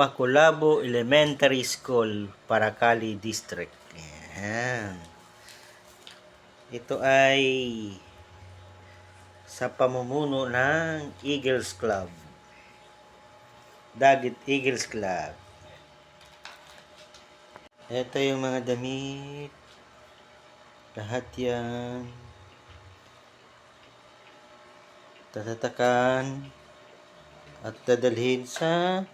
Makulabo Elementary School, Paracali District. Ayan. Ito ay sa pamumuno ng Eagles Club. Dagit Eagles Club. Ito yung mga damit. Lahat yan. Tatatakan at dadalhin sa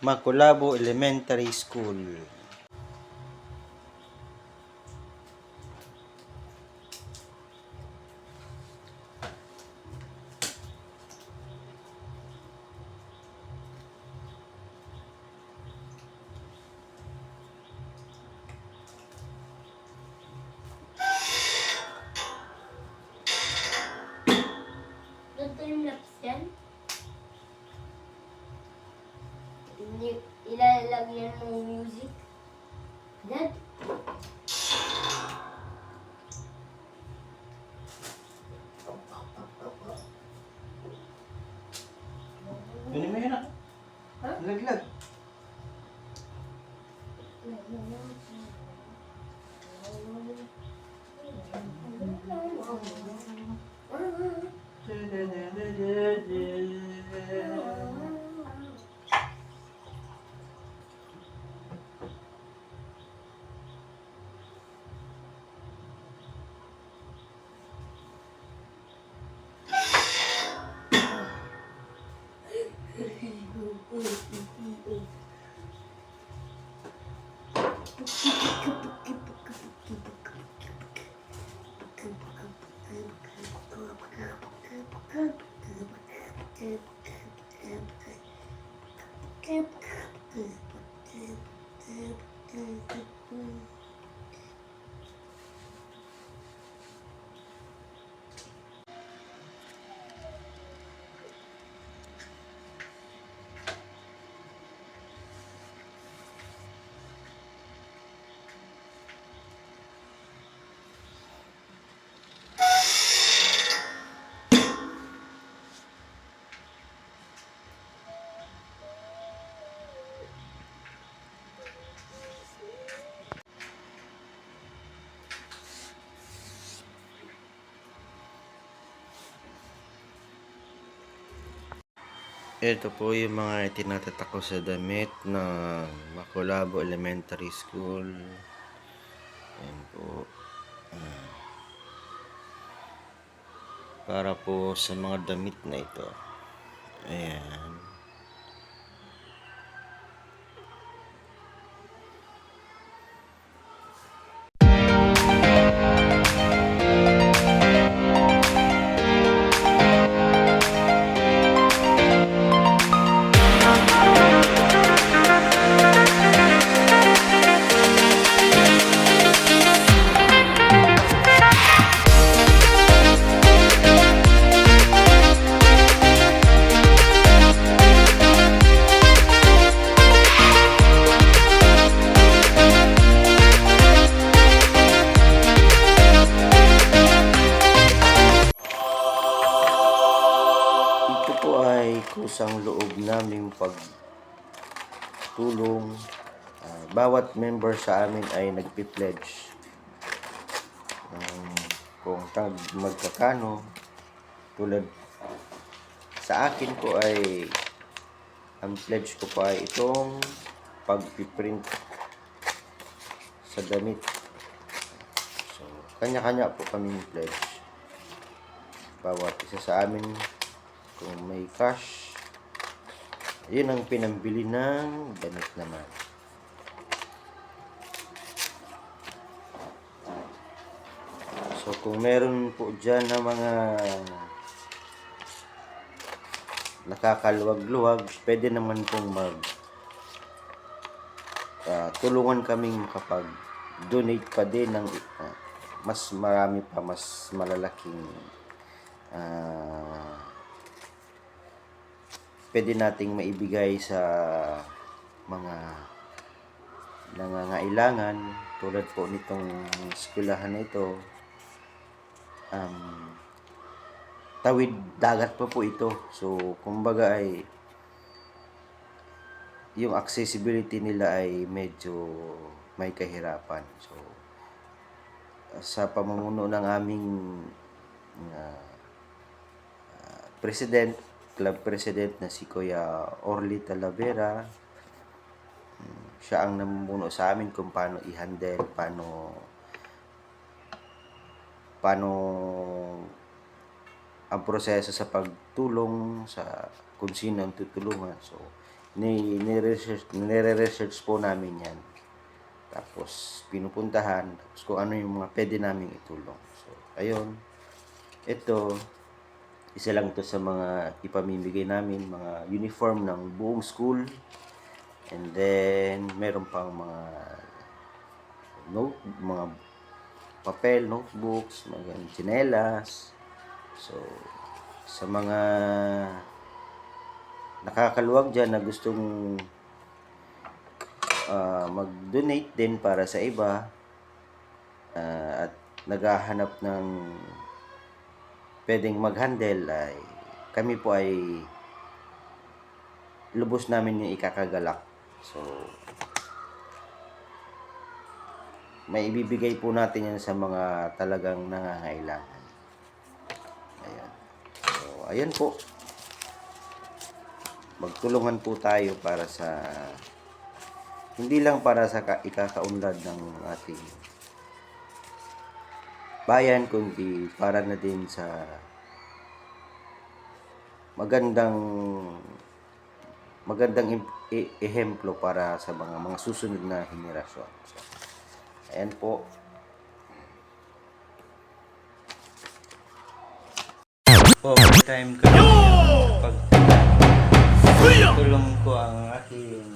Makulabo Elementary School. Ni- Ilalagyan ng music. Ito po yung mga itinatatak ko sa damit na Makulabo Elementary School. Ayan po. Para po sa mga damit na ito. Ayan. Bawat member sa amin ay nagpi-pledge. Um, kung tag magkakano, tulad sa akin po ay ang pledge ko pa ay itong pagpiprint sa damit. So, kanya-kanya po kami pledge. Bawat isa sa amin kung may cash, yun ang pinambili ng damit naman. So, kung meron po dyan na mga nakakaluwag-luwag, pwede naman pong mag ah, tulungan kaming makapag-donate pa din ng ah, mas marami pa, mas malalaking ah, pwede nating maibigay sa mga nangangailangan tulad po nitong eskwelahan na ito um, tawid dagat pa po ito. So, kumbaga ay yung accessibility nila ay medyo may kahirapan. So, sa pamumuno ng aming uh, president, club president na si Kuya Orly Talavera, mm, siya ang namumuno sa amin kung paano i-handle, paano paano ang proseso sa pagtulong sa kung sino ang tutulungan. So, ni nire-research, nire-research po namin yan. Tapos, pinupuntahan. Tapos, kung ano yung mga pwede namin itulong. So, ayun. Ito, isa lang to sa mga ipamimigay namin, mga uniform ng buong school. And then, meron pang mga note, mga papel, notebooks, mga tsinelas. So, sa mga nakakaluwag dyan na gustong ah, mag-donate din para sa iba ah, at naghahanap ng pwedeng mag-handle ay kami po ay lubos namin yung ikakagalak. So, may ibibigay po natin yan sa mga talagang nangangailangan. Ayan. So, ayan po. Magtulungan po tayo para sa hindi lang para sa ka- ikakaunlad ng ating bayan, kundi para na din sa magandang magandang e- ehemplo para sa mga mga susunod na henerasyon. So, ayan po. Overtime ko pag tulong ko ang aking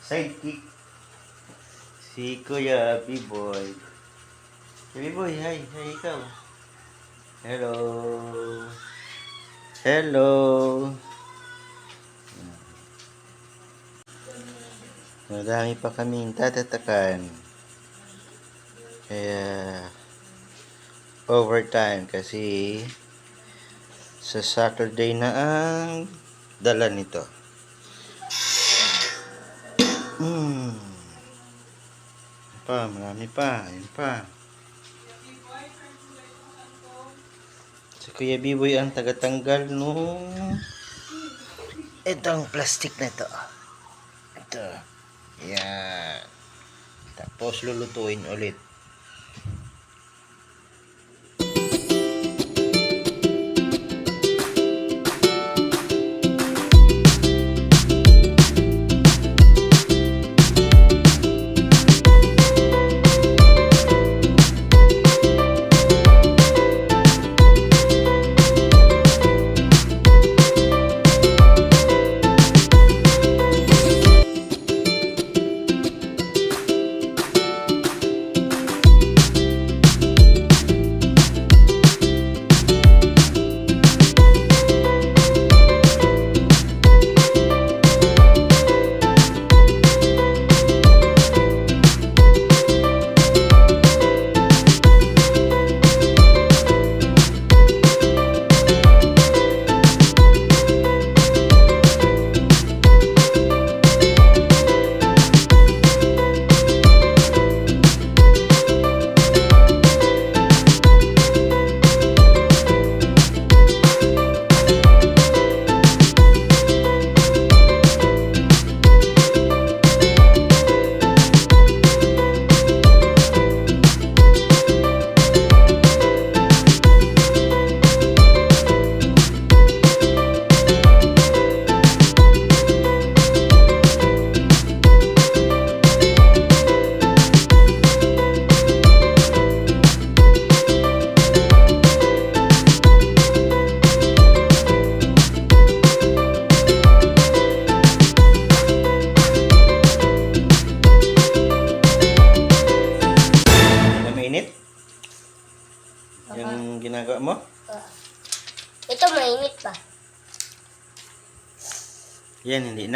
sidekick si Kuya B-Boy. B-Boy, hi, hi ikaw. Hello. Hello. Marami pa kaming tatatakan. Kaya overtime kasi sa Saturday na ang dala nito. Hmm. Ayun Pa, marami pa. Ayun pa. Si Kuya Biboy ang tagatanggal nung itong plastic na ito. Ito. Yan. Tapos lulutuin ulit.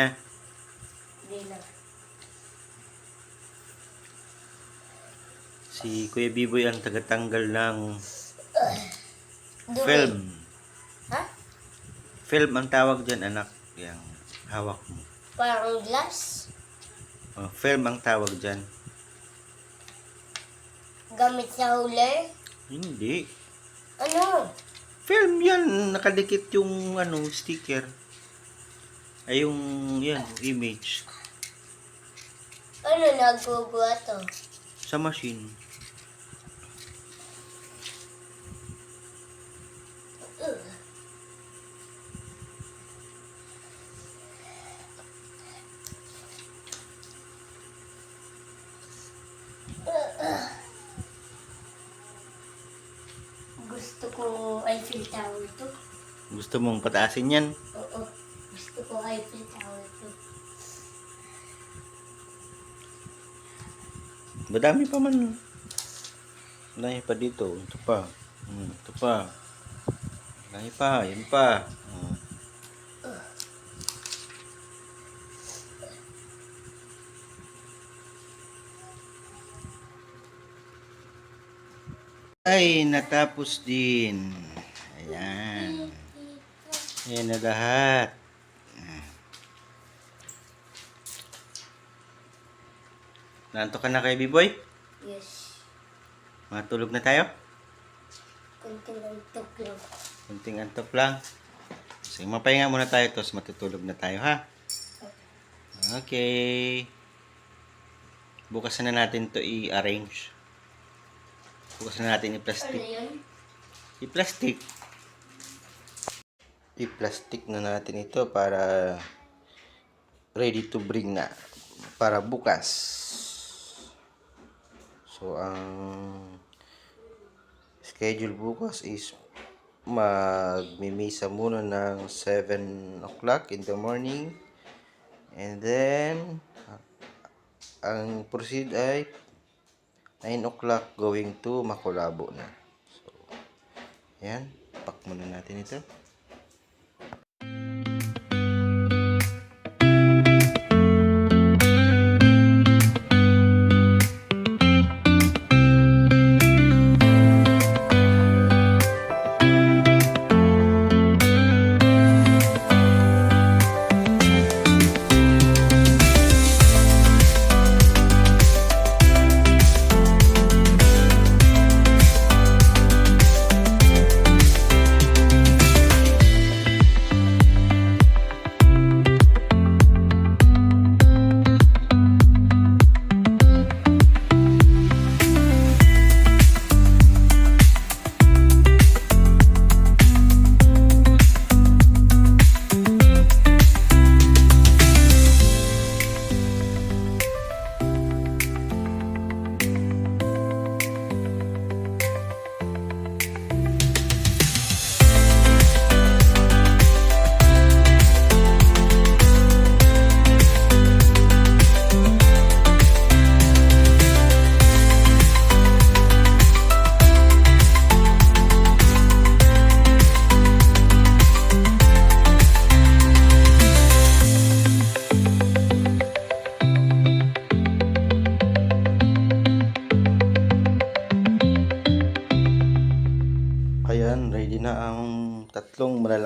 Na. Hindi na. Si Kuya Biboy ang tagatanggal ng Dumi. Film. Ha? Film ang tawag dyan, anak. Yang hawak mo. Parang glass. Oh, film ang tawag dyan. Gamit sa huli. Hindi. Ano? Film yan. Nakadikit yung ano, sticker. Ay, yung, yan, image. Ano nagugwa to? Sa machine. Gusto ko Eiffel Tower to. Gusto mong pataasin yan? Madami pa man. Madami pa dito. Ito pa. Hmm, ito pa. Madami pa. Yan pa. Hmm. Ay, natapos din. Ayan. Ayan na lahat. Nanto ka na kay B-Boy? Yes. Matulog na tayo? Kunting antok lang. Kunting antok lang. Sige, mapahinga muna tayo tapos matutulog na tayo ha. Okay. Bukas na natin to i-arrange. Bukas na natin Ano i-plastic. yun? I-plastic. I-plastic na natin ito para ready to bring na para bukas. So, ang schedule bukas is magmimisa muna ng 7 o'clock in the morning. And then, ang proceed ay 9 o'clock going to Makulabo na. So, Ayan, pack muna natin ito.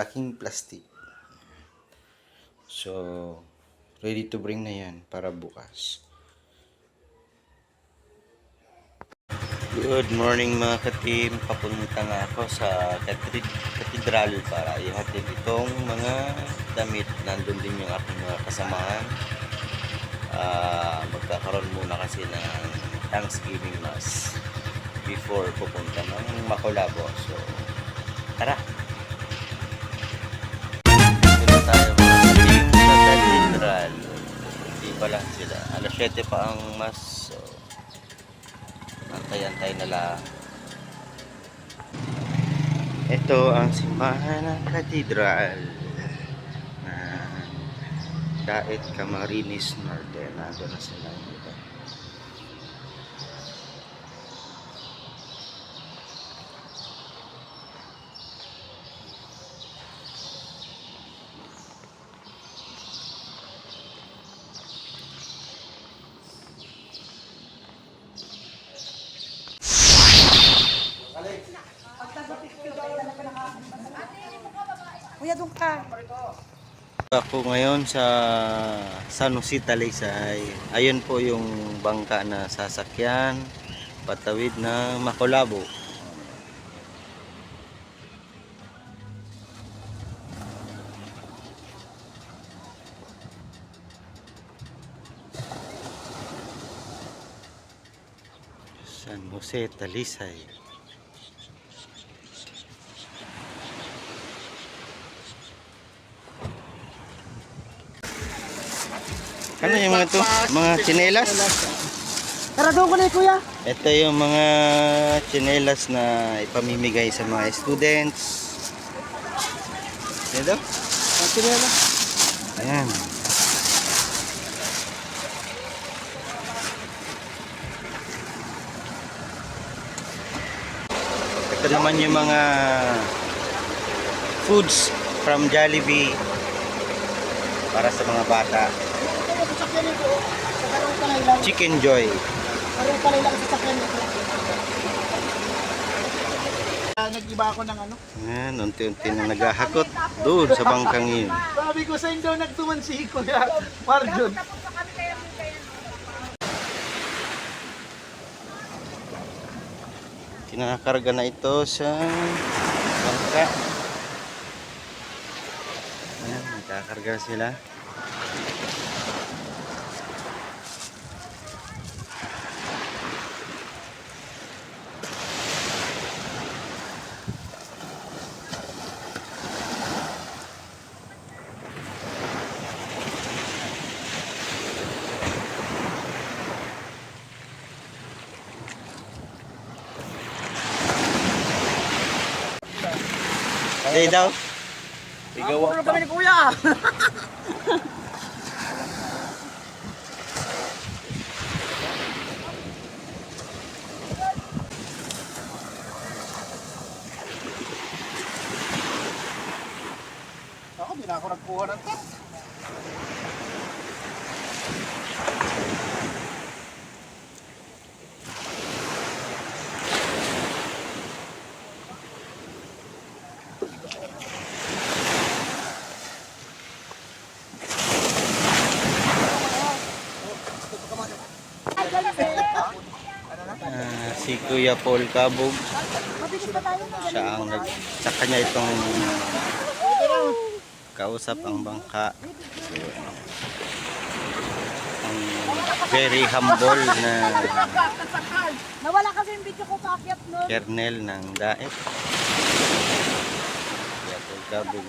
Malalaking plastic. So, ready to bring na yan para bukas. Good morning mga ka-team. Papunta na ako sa katrid- katedral para ihatid itong mga damit. Nandun din yung aking mga kasamahan. Ah, magkakaroon muna kasi ng Thanksgiving Mass before pupunta ng Macolabo. So, tara! Pa lang sila. Alas 7 pa ang mas. So, antay-antay na lang. Ito ang simbahan ng katedral na Daet Camarines Norte. Nandun na sila. Diba? Ako ngayon sa San Jose Talisay. Ayun po yung bangka na sasakyan patawid ng Macolabo. San Jose Talisay. Ano yung mga to? Mga tsinelas? Tara doon ko na kuya. Ito yung mga tsinelas na ipamimigay sa mga students. Ito? Na lang. Ayan. Ito naman yung mga foods from Jollibee para sa mga bata. Chicken Joy. Ah, Nag-iba ako ng ano. Ayan, unti-unti na naghahakot doon sa bangkang yun. Sabi ko sa inyo, nagtuman si Kuya Marjon. Kinakarga na ito sa bangka. Ayan, nagkakarga na sila. Say daw. Puro kami ni Kuya. Ako, di na ako nagkuha ng test. Ah, si Kuya Paul Cabog. Siya ang nag sa kanya itong kausap ang bangka. So, ang very humble na Nawala kasi yung video ko paakyat no. kernel ng daet. Kuya Paul Cabog.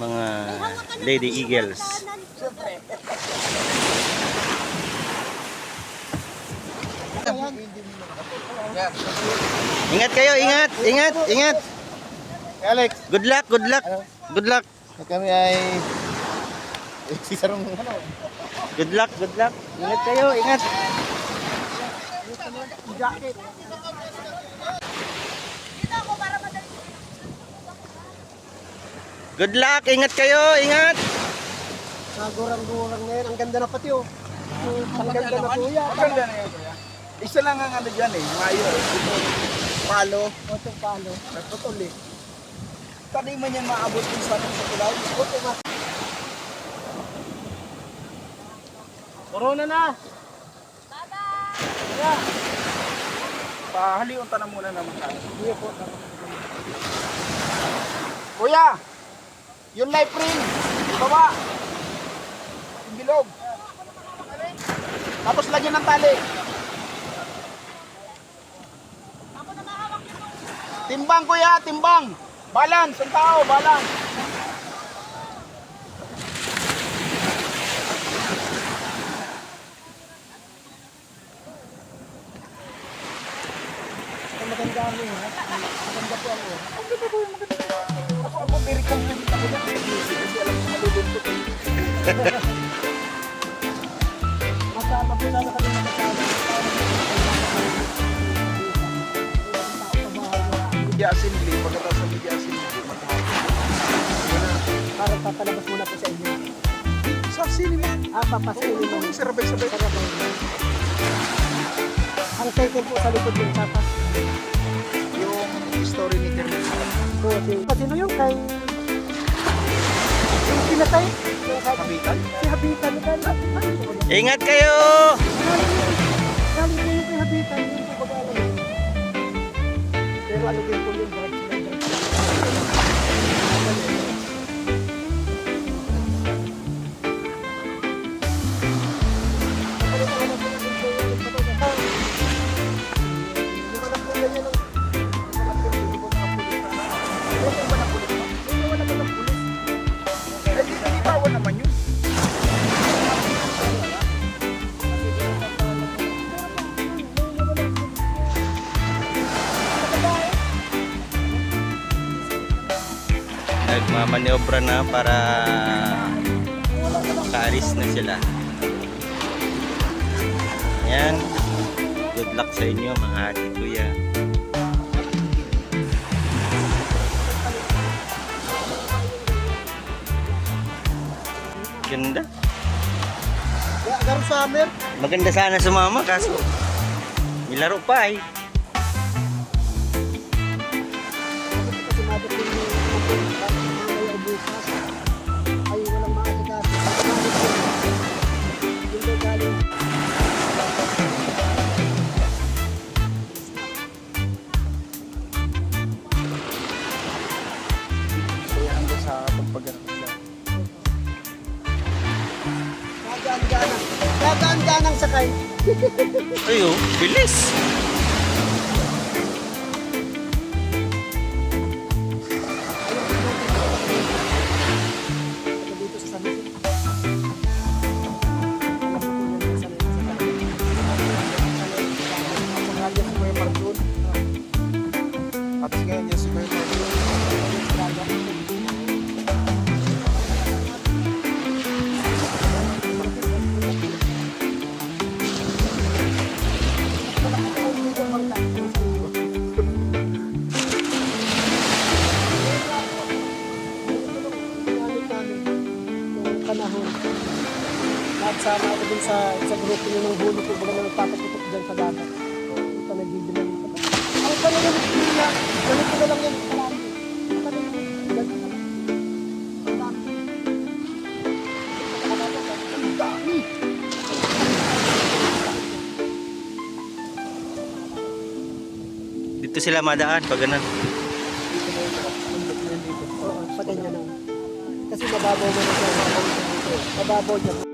Mga Lady Eagles. Ingat kayo, ingat, ingat, ingat. Alex, Good luck, good luck. Good luck. kami ay... Si Sarong ano? Good luck, good luck. Ingat kayo, ingat. Jacket. Good luck, ingat kayo, ingat. Nagurang-gurang na yan. Ang ganda na pati oh. Ang ganda na kuya. Maganda na yan, kuya. Isa lang ang ano dyan eh, mayo. Ito, palo, Otong palo. nagputol eh. Tadi man yan maabot yung sa sa tulaw. Oto ma. Corona na. Pahaliw ta na muna naman tayo. Kuya po. Kuya! Yung life ring! Baba! Yung bilog! Tapos lagyan ng tali. Timbang kuya, timbang! Balance, ang tao, balance! Cinema. Ah, papasilin mo. Ito, sabay-sabay. Ang second po sa likod yung sapas. Yung yung story ni Jeremy. Oo, si, sino yung kay... Yung pinatay? Kapitan? Si Habitan. Ingat kayo! Galing ko yung kay Habitan. Yun. Pero ano din po yung Nagmamaniobra na para kaalis na sila. Yan. Good luck sa inyo mga ate kuya. Ganda. Garo summer. Maganda sana sumama kaso may laro pa eh. feliz. Sa, sa grupo nyo ng huli ko, baga na nagpapaputok dyan sa dagat. Pa nagbibilang sa dagat. Ang talaga ng pila, ganito na lang yan palagi. Dito sila madaan pag ganun. Kasi mababaw mo na siya. Mababaw niya.